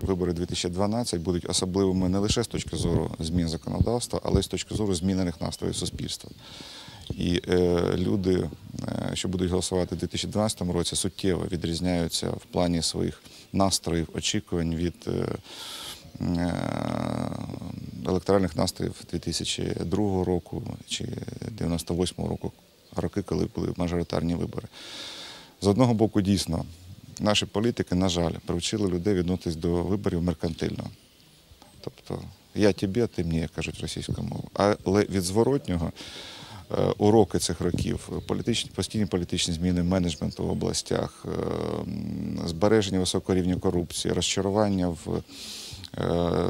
Вибори 2012 будуть особливими не лише з точки зору змін законодавства, але й з точки зору змінених настроїв суспільства. І е, люди, е, що будуть голосувати у 2012 році, суттєво відрізняються в плані своїх настроїв, очікувань від е, е, електоральних настроїв 2002 року чи 98 року, роки, коли були мажоритарні вибори. З одного боку, дійсно, наші політики, на жаль, привчили людей відноситись до виборів меркантильно. Тобто я тобі, а ти мені, як кажуть російською мовою. Але від зворотнього е, уроки цих років, політичні, постійні політичні зміни менеджменту в областях, е, збереження високого рівня корупції, розчарування в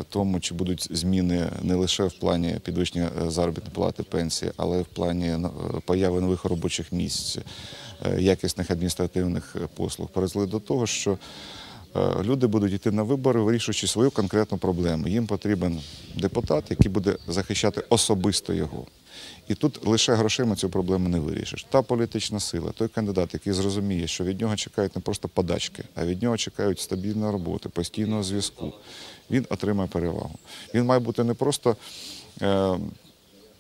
тому, чи будуть зміни не лише в плані підвищення е, заробітної плати пенсії, але й в плані е, появи нових робочих місць, е, якісних адміністративних е, послуг, призвели до того, що е, люди будуть йти на вибори, вирішуючи свою конкретну проблему. Їм потрібен депутат, який буде захищати особисто його. І тут лише грошима цю проблему не вирішиш. Та політична сила, той кандидат, який зрозуміє, що від нього чекають не просто подачки, а від нього чекають стабільної роботи, постійного зв'язку. Він отримає перевагу. Він має бути не просто е,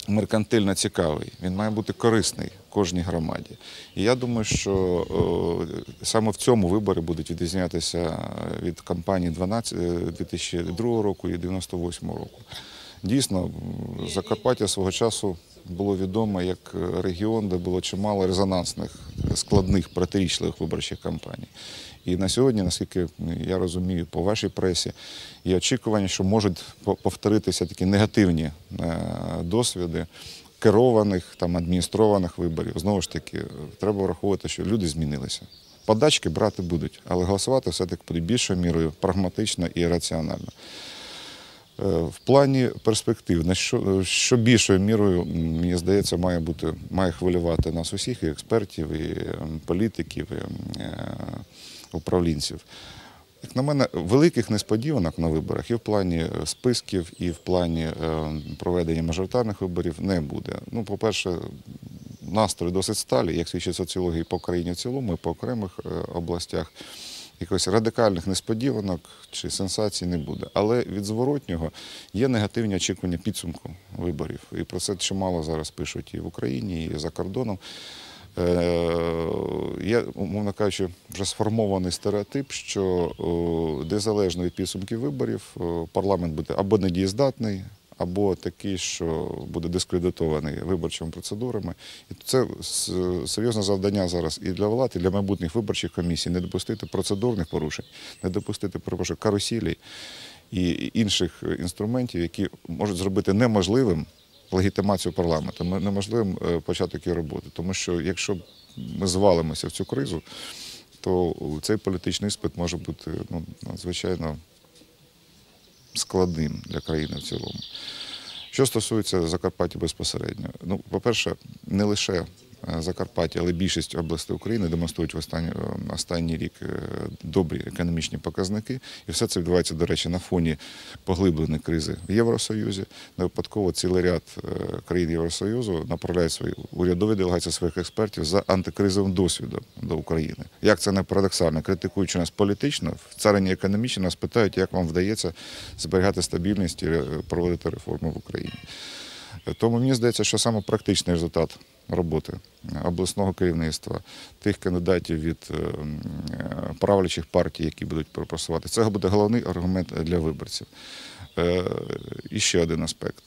меркантильно цікавий, він має бути корисний кожній громаді. І я думаю, що е, саме в цьому вибори будуть відрізнятися від кампанії 12, е, 2002 року і 98 року. Дійсно, Закарпаття свого часу було відомо як регіон, де було чимало резонансних, складних, протирічливих виборчих кампаній. І на сьогодні, наскільки я розумію, по вашій пресі є очікування, що можуть повторитися такі негативні е, досвіди керованих там адміністрованих виборів. Знову ж таки, треба враховувати, що люди змінилися. Подачки брати будуть, але голосувати все-таки буде більшою мірою прагматично і раціонально. Е, В плані перспектив, на що, що більшою мірою, мені здається, має бути має хвилювати нас усіх, і експертів, і ем, політиків, і ем, е, управлінців. Як на мене, великих несподіванок на виборах і в плані е, списків, і в плані е, проведення мажоритарних виборів не буде. Ну, по-перше, настрої досить сталі, як свідчить соціології по країні в цілому, і по окремих е, областях. Якихось радикальних несподіванок чи сенсацій не буде. Але від зворотнього є негативні очікування підсумку виборів. І про це чимало зараз пишуть і в Україні, і за кордоном. Е, Є, умовно кажучи, вже сформований стереотип, що незалежно від підсумків виборів парламент буде або недієздатний, або такий, що буде дискредитований виборчими процедурами. І це серйозне завдання зараз і для влади, і для майбутніх виборчих комісій не допустити процедурних порушень, не допустити перепрошую, карусілей і інших інструментів, які можуть зробити неможливим легітимацію парламенту, неможливим е, початок її роботи. Тому що якщо ми звалимося в цю кризу, то цей політичний іспит може бути ну, надзвичайно складним для країни в цілому. Що стосується Закарпаття безпосередньо, ну, по-перше, не лише Закарпаття, але більшість областей України демонструють в останній, е, останній рік е, добрі економічні показники. І все це відбувається, до речі, на фоні поглибленої кризи в Євросоюзі. Не випадково цілий ряд е, країн Євросоюзу направляють свої урядові делегації своїх експертів за антикризовим досвідом до України. Як це не парадоксально, критикуючи нас політично, в царині економічно нас питають, як вам вдається зберігати стабільність і е, проводити реформи в Україні. Тому мені здається, що саме практичний результат роботи обласного керівництва, тих кандидатів від е, е, правлячих партій, які будуть просувати, це буде головний аргумент для виборців. Е, І ще один аспект.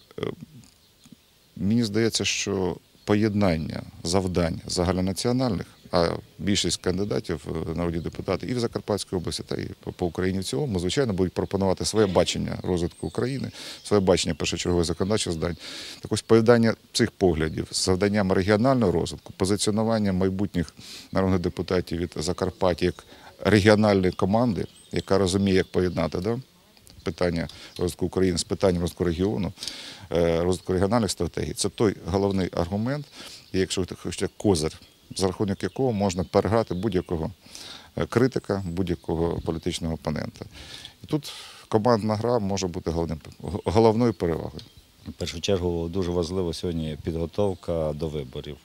Мені здається, що поєднання завдань загальнонаціональних, а більшість кандидатів е, народні депутати і в Закарпатській області, та і по- Україні в цілому, звичайно, будуть пропонувати своє бачення розвитку України, своє бачення першочергових законодавчих здань. Так ось поєднання цих поглядів з завданням регіонального розвитку, позиціонування майбутніх народних депутатів від Закарпаття як регіональної команди, яка розуміє, як поєднати. Да? питання розвитку України з питанням розвитку регіону, е, розвитку регіональних стратегій. Це той головний аргумент, і якщо козир, за рахунок якого можна переграти будь-якого е, критика, будь-якого політичного опонента. І тут командна гра може бути головним головною перевагою. В першу чергу дуже важливо сьогодні підготовка до виборів.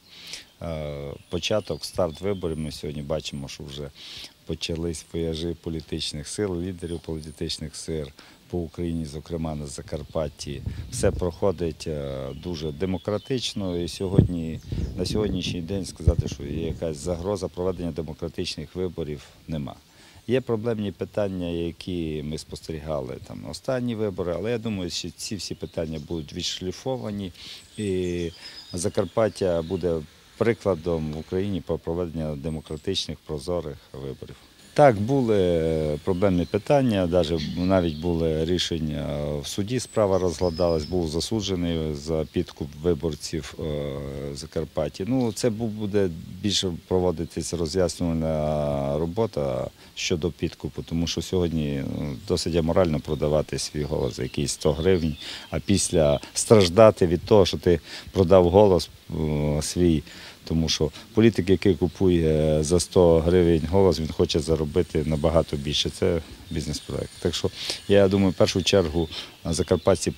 Е, Початок, старт виборів. Ми сьогодні бачимо, що вже почались вояжі політичних сил, лідерів політичних сил по Україні, зокрема на Закарпатті. Все проходить е, дуже демократично. І сьогодні, на сьогоднішній день сказати, що є якась загроза проведення демократичних виборів, нема. Є проблемні питання, які ми спостерігали там останні вибори, але я думаю, що ці всі питання будуть відшліфовані, і Закарпаття буде прикладом в Україні по проведення демократичних прозорих виборів. Так, були е, проблемні питання, даже- навіть були рішення в суді, справа розглядалась, був засуджений за підкуп виборців е, Закарпатті. Ну, це буде більше проводитися роз'яснювальна робота щодо підкупу, тому що сьогодні ну, досить аморально продавати свій голос за якісь 100 гривень, а після страждати від того, що ти продав голос е, свій. Тому що політик, який купує за 100 гривень голос, він хоче заробити набагато більше. Це бізнес-проект. Так що я думаю, в першу чергу закарпатці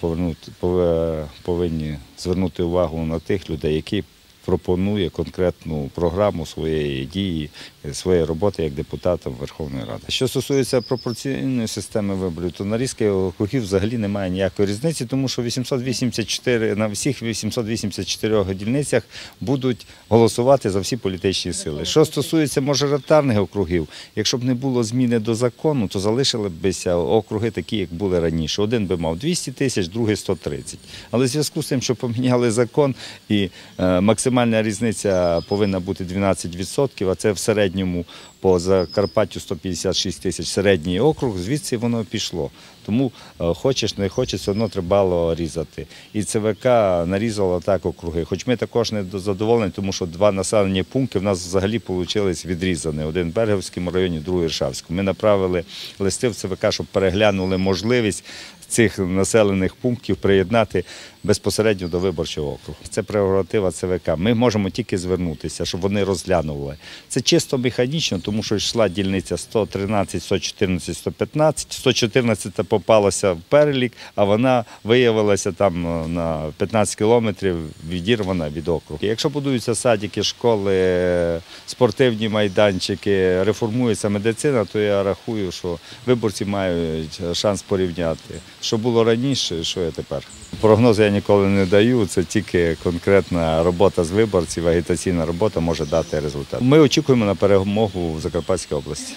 повинні звернути увагу на тих людей, які пропонує конкретну програму своєї дії, своєї роботи як депутатам Верховної Ради. Що стосується пропорційної системи виборів, то на різки округів взагалі немає ніякої різниці, тому що 884 на всіх 884 дільницях будуть голосувати за всі політичні сили. Що стосується мажоритарних округів, якщо б не було зміни до закону, то залишили бися округи такі, як були раніше. Один би мав 200 тисяч, другий 130. Але в зв'язку з тим, що поміняли закон і е, максимальна різниця повинна бути 12%, а це в середньому по Закарпаттю 156 тисяч середній округ, звідси воно пішло. Тому е, хочеш, не хочеш, все одно треба різати. І ЦВК нарізало так округи. Хоч ми також не задоволені, тому що два населені пункти в нас взагалі вийшли відрізані. Один в Бергівському районі, другий в Іршавському. Ми направили листи в ЦВК, щоб переглянули можливість цих населених пунктів приєднати безпосередньо до виборчого округу. Це прерогатива ЦВК. Ми можемо тільки звернутися, щоб вони розглянули. Це чисто механічно, тому що йшла дільниця 113, 114, 115. 114 попалася в перелік, а вона виявилася там е, на 15 кілометрів відірвана від округу. Якщо будуються садики, школи, спортивні майданчики, реформується медицина, то я рахую, що виборці мають шанс порівняти, що було раніше, що є тепер. Прогнози я ніколи не даю. Це тільки конкретна робота з виборців, агітаційна робота може дати результат. Ми очікуємо на перемогу в Закарпатській області.